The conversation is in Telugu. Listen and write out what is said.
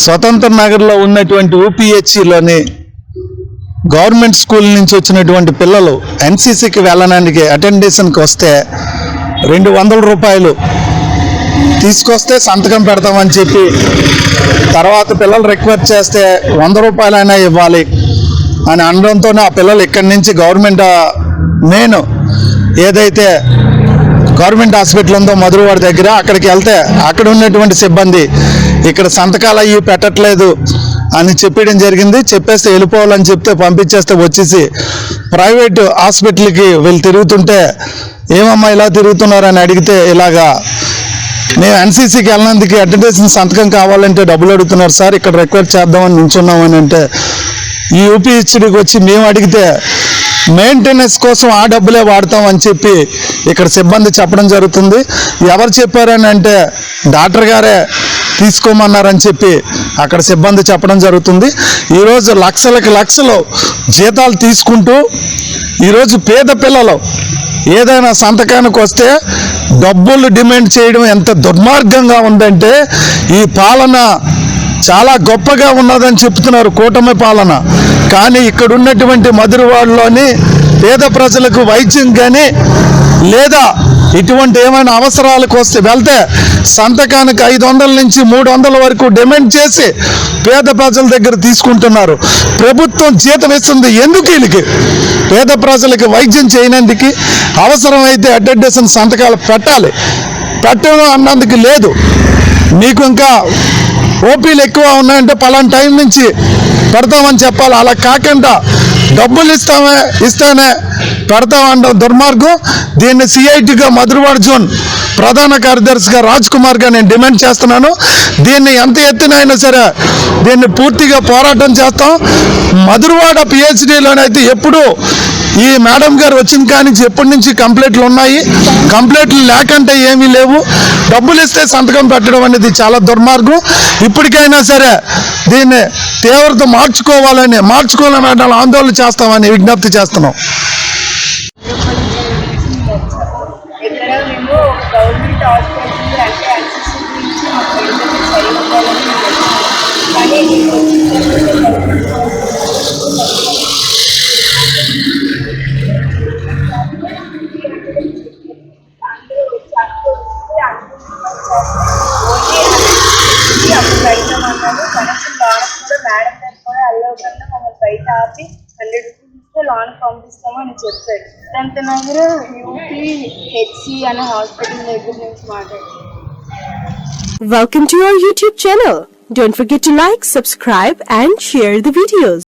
స్వతంత్ర నగర్లో ఉన్నటువంటి యూపీహెచ్సిలోని గవర్నమెంట్ స్కూల్ నుంచి వచ్చినటువంటి పిల్లలు ఎన్సీసీకి వెళ్ళడానికి అటెండేషన్కి వస్తే రెండు వందల రూపాయలు తీసుకొస్తే సంతకం పెడతామని చెప్పి తర్వాత పిల్లలు రిక్వెస్ట్ చేస్తే వంద రూపాయలైనా ఇవ్వాలి అని అనడంతోనే ఆ పిల్లలు ఇక్కడి నుంచి గవర్నమెంట్ నేను ఏదైతే గవర్నమెంట్ హాస్పిటల్ ఉందో మధురవాడి దగ్గర అక్కడికి వెళ్తే అక్కడ ఉన్నటువంటి సిబ్బంది ఇక్కడ సంతకాలు అయ్యి పెట్టట్లేదు అని చెప్పడం జరిగింది. చెప్పేస్తే వెళ్ళిపోవాలని చెప్తే పంపించేస్తే వచ్చేసి ప్రైవేట్ హాస్పిటల్కి వీళ్ళు తిరుగుతుంటే ఏమమ్మా ఇలా తిరుగుతున్నారని అడిగితే ఇలాగా మేము ఎన్సీసీకి వెళ్ళినందుకు అటెండెన్స్ సంతకం కావాలంటే డబ్బులు అడుగుతున్నారు. సార్ ఇక్కడ రిక్వెస్ట్ చేద్దామని నించున్నామని అంటే ఈ యూపీహెచ్డికి వచ్చి మేము అడిగితే మెయింటెనెన్స్ కోసం ఆ డబ్బులే వాడతామని చెప్పి ఇక్కడ సిబ్బంది చెప్పడం జరుగుతుంది. ఎవరు చెప్పారని అంటే డాక్టర్ గారే తీసుకోమన్నారని చెప్పి అక్కడ సిబ్బంది చెప్పడం జరుగుతుంది. ఈరోజు లక్షలకి లక్షలు జీతాలు తీసుకుంటూ ఈరోజు పేద పిల్లలు ఏదైనా సంతకానికి వస్తే డబ్బులు డిమాండ్ చేయడం ఎంత దుర్మార్గంగా ఉందంటే ఈ పాలన చాలా గొప్పగా ఉన్నదని చెప్తున్నారు కూటమి పాలన. కానీ ఇక్కడ ఉన్నటువంటి మధురవాడలోని పేద ప్రజలకు వైద్యం కానీ లేదా ఇటువంటి ఏమైనా అవసరాలకు వస్తే వెళ్తే సంతకానికి ఐదు వందల నుంచి మూడు వందల వరకు డిమాండ్ చేసి పేద ప్రజల దగ్గర తీసుకుంటున్నారు. ప్రభుత్వం జీతం ఇస్తుంది ఎందుకు వీళ్ళకి? పేద ప్రజలకు వైద్యం చేయనందుకు అవసరమైతే అడ్వర్టైజన్ సంతకాలు పెట్టాలి. పెట్టడం అన్నందుకు లేదు. మీకు ఇంకా ఓపీలు ఎక్కువ ఉన్నాయంటే పలానా టైం నుంచి పెడతామని చెప్పాలి. అలా కాకుండా డబ్బులు ఇస్తామే ఇస్తేనే పెడతామంట దుర్మార్గం. దీన్ని సిఐటిగా మధురవాడ జోన్ ప్రధాన కార్యదర్శిగా రాజ్ కుమార్గా నేను డిమాండ్ చేస్తున్నాను. దీన్ని ఎంత ఎత్తినైనా సరే దీన్ని పూర్తిగా పోరాటం చేస్తాం. మధురవాడ పిహెచ్డీలోనైతే ఎప్పుడూ ఈ మేడం గారు వచ్చిన కానీ ఎప్పటి నుంచి కంప్లైంట్లు ఉన్నాయి? కంప్లైంట్లు లేకంటే ఏమీ లేవు. డబ్బులు ఇస్తే సంతకం పెట్టడం అనేది చాలా దుర్మార్గం. ఇప్పటికైనా సరే దీన్ని తీవ్రత మార్చుకోవాలని మార్చుకోవాలని అంటే ఆందోళన చేస్తామని విజ్ఞప్తి చేస్తున్నాం. కానీ సరిగా ఉండాలని మేము కానీ ఇక్కడికి అప్పుడు బయట అన్నాను కనెక్షన్ లోన్ కూడా మేడం గారు కూడా అడగకుండా మమ్మల్ని బయట ఆపి హండ్రెడ్ రూపీస్ ఇస్తే లోన్ పంపిస్తాము అని చెప్పాడు దాంతో నగర యూపీ హెచ్సి అనే హాస్పిటల్ దగ్గర నుంచి మాట్లాడారు Welcome to our YouTube channel. Don't forget to like, subscribe and share the videos.